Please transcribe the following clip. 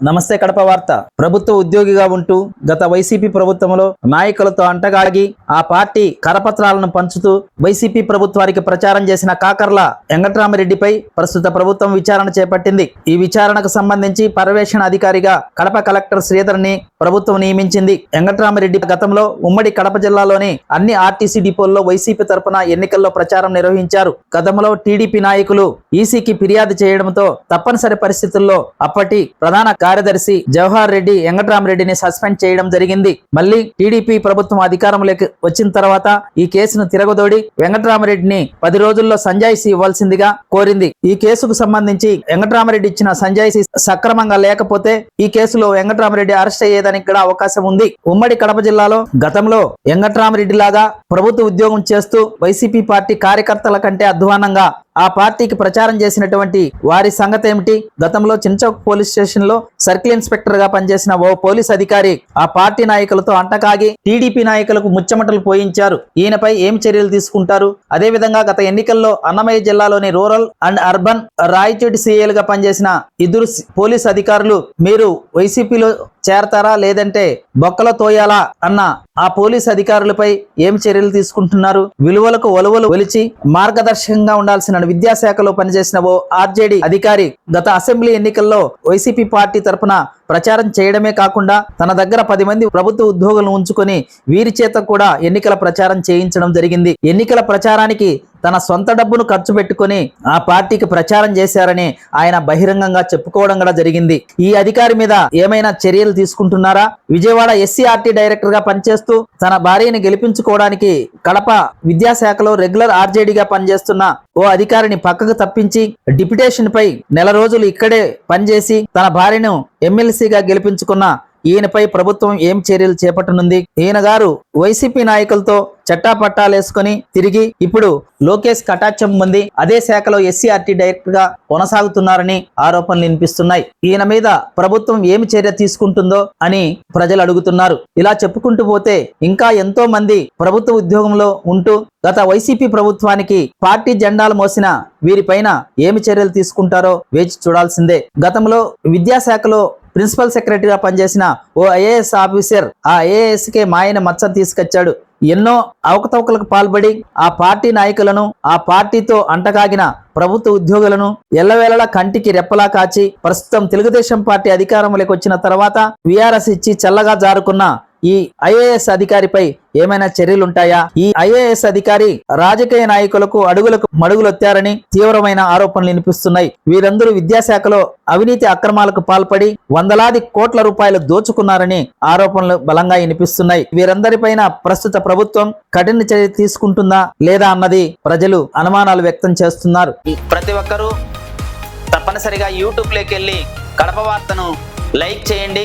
నమస్తే కడప వార్త. ప్రభుత్వ ఉద్యోగిగా ఉంటూ గత వైసీపీ ప్రభుత్వంలో నాయకులతో అంటగాగి ఆ పార్టీ కరపత్రాలను పంచుతూ వైసీపీ ప్రభుత్వానికి ప్రచారం చేసిన కాకర్ల వెంకటరామరెడ్డిపై ప్రస్తుత ప్రభుత్వం విచారణ చేపట్టింది. ఈ విచారణకు సంబంధించి పర్యవేక్షణ అధికారిగా కడప కలెక్టర్ శ్రీధర్ని ప్రభుత్వం నియమించింది. వెంకటరామరెడ్డి గతంలో ఉమ్మడి కడప జిల్లాలోని అన్ని ఆర్టీసీ డిపోల్లో వైసీపీ తరపున ఎన్నికల్లో ప్రచారం నిర్వహించారు. గతంలో టీడీపీ నాయకులు ఈసీకి ఫిర్యాదు చేయడంతో తప్పనిసరి పరిస్థితుల్లో అప్పటి ప్రధాన కార్యదర్శి జవహర్ రెడ్డి వెంకటరామరెడ్డిని సస్పెండ్ చేయడం జరిగింది. మళ్ళీ టీడీపీ ప్రభుత్వం అధికారంలోకి వచ్చిన తర్వాత ఈ కేసును తిరగదోడి వెంకటరామరెడ్డిని పది రోజుల్లో సంజాయిషి ఇవ్వాల్సిందిగా కోరింది. ఈ కేసుకు సంబంధించి వెంకట్రామరెడ్డి ఇచ్చిన సంజాయిషి సక్రమంగా లేకపోతే ఈ కేసులో వెంకటరామరెడ్డి అరెస్ట్ అయ్యేదానికి కూడా అవకాశం ఉంది. ఉమ్మడి కడప జిల్లాలో గతంలో వెంకటరామరెడ్డి లాగా ప్రభుత్వ ఉద్యోగం చేస్తూ వైసీపీ పార్టీ కార్యకర్తల కంటే అధ్వానంగా ఆ పార్టీకి ప్రచారం చేసినటువంటి వారి సంగతి ఏమిటి? గతంలో చించౌక్ పోలీస్ స్టేషన్లో సర్కిల్ ఇన్స్పెక్టర్గా పనిచేసిన ఓ పోలీస్ అధికారి ఆ పార్టీ నాయకులతో అంటకాగి టీడీపీ నాయకులకు ముచ్చమటలు పోయించారు. ఈయనపై ఏం చర్యలు తీసుకుంటారు? అదే విధంగా గత ఎన్నికల్లో అన్నమయ్య జిల్లాలోని రూరల్ అండ్ అర్బన్ రాయచూటి సీఏలుగా పనిచేసిన ఇద్దరు పోలీస్ అధికారులు మీరు వైసీపీలో చేరతారా? లేదంటే బొక్కలో తోయాలా? అన్న ఆ పోలీస్ అధికారులపై ఏం చర్యలు తీసుకుంటున్నారు? విలువలకు ఒలువలు ఒలిచి మార్గదర్శకంగా ఉండాల్సిన విద్యాశాఖలో పనిచేసిన ఓ ఆర్జేడి అధికారి గత అసెంబ్లీ ఎన్నికల్లో వైసీపీ పార్టీ తరపున ప్రచారం చేయడమే కాకుండా తన దగ్గర పది మంది ప్రభుత్వ ఉద్యోగులను ఉంచుకొని వీరి చేత కూడా ఎన్నికల ప్రచారం చేయించడం జరిగింది. ఎన్నికల ప్రచారానికి తన సొంత డబ్బును ఖర్చు పెట్టుకొని ఆ పార్టీకి ప్రచారం చేశారని ఆయన బహిరంగంగా చెప్పుకోవడం కూడా జరిగింది. ఈ అధికారి మీద ఏమైనా చర్యలు తీసుకుంటున్నారా? విజయవాడ ఎస్సీఆర్టీ డైరెక్టర్గా పనిచేస్తూ తన భార్యని గెలిపించుకోవడానికి కడప విద్యాశాఖలో రెగ్యులర్ ఆర్జేడీగా పనిచేస్తున్న ఓ అధికారిని పక్కకు తప్పించి డిప్యుటేషన్ పై నెల రోజులు ఇక్కడే పనిచేసి తన భార్యను ఎమ్మెల్సీగా గెలిపించుకున్న ఈయనపై ప్రభుత్వం ఏం చర్యలు చేపట్టనుంది? ఈయన గారు వైసీపీ నాయకులతో చట్టాపట్టాలేసుకొని తిరిగి ఇప్పుడు లోకేష్ కటాక్షం పొంది అదే శాఖలో ఎస్సీఆర్టీ డైరెక్టర్గా కొనసాగుతున్నారని ఆరోపణలు వినిపిస్తున్నాయి. ఈయన మీద ప్రభుత్వం ఏమి చర్య తీసుకుంటుందో అని ప్రజలు అడుగుతున్నారు. ఇలా చెప్పుకుంటూ పోతే ఇంకా ఎంతో మంది ప్రభుత్వ ఉద్యోగంలో ఉంటూ గత వైసీపీ ప్రభుత్వానికి పార్టీ జెండాలు మోసిన వీరిపైన ఏమి చర్యలు తీసుకుంటారో వేచి చూడాల్సిందే. గతంలో విద్యాశాఖలో ప్రిన్సిపల్ సెక్రటరీగా పనిచేసిన ఓ ఐఏఎస్ ఆఫీసర్ ఆ ఐఏఎస్ కే మాయన మచ్చ తీసుకొచ్చాడు. ఎన్నో అవకతవకలకు పాల్పడి ఆ పార్టీ నాయకులను ఆ పార్టీతో అంటకాగిన ప్రభుత్వ ఉద్యోగులను ఎల్లవేళలా కంటికి రెప్పలా కాచి ప్రస్తుతం తెలుగుదేశం పార్టీ అధికారంలోకి వచ్చిన తర్వాత విఆర్ఎస్ ఇచ్చి చల్లగా జారుకున్న ఈ ఐఏఎస్ అధికారిపై ఏమైనా చర్యలుంటాయా? ఈ ఐఏఎస్ అధికారి రాజకీయ నాయకులకు అడుగులకు మడుగులొత్తారని తీవ్రమైన ఆరోపణలు వినిపిస్తున్నాయి. వీరందరూ విద్యాశాఖలో అవినీతి అక్రమాలకు పాల్పడి వందలాది కోట్ల రూపాయలు దోచుకున్నారని ఆరోపణలు బలంగా వినిపిస్తున్నాయి. వీరందరిపైన ప్రస్తుత ప్రభుత్వం కఠిన చర్య తీసుకుంటుందా లేదా అన్నది ప్రజలు అనుమానాలు వ్యక్తం చేస్తున్నారు. ప్రతి ఒక్కరూ తప్పనిసరిగా యూట్యూబ్లోకి వెళ్ళి కడప వార్తను లైక్ చేయండి.